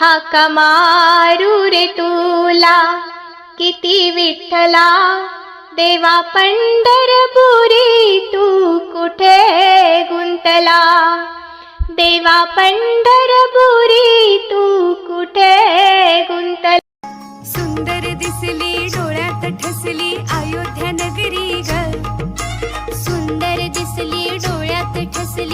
हाका मारू रे तुला. किती विठ्ठला. देवा पंढरपुरी तू कुठे गुंतला? देवा पंढरपुरी तू कुठे गुंतला? सुंदर दिसली डोळ्यात ठसली अयोध्या नगरी ग. सुंदर दिसली डोळ्यात ठसली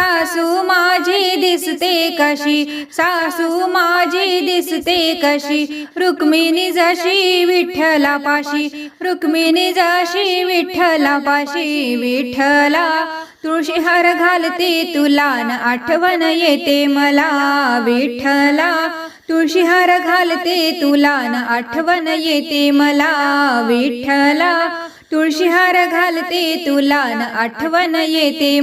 सासू माझी दिसते कशी? सासू माझी दिसते कशी? रुक्मिणी जशी विठ्ठला पाशी रुक्मिणी जशी विठ्ठला पाशी विठ्ठला तुळशी हार घालते तुला न आठवण येते मला विठ्ठला. तुळशी हार घालते तुला न आठवण येते मला विठ्ठला. तुळशी हार घालते तुला न आठवण येते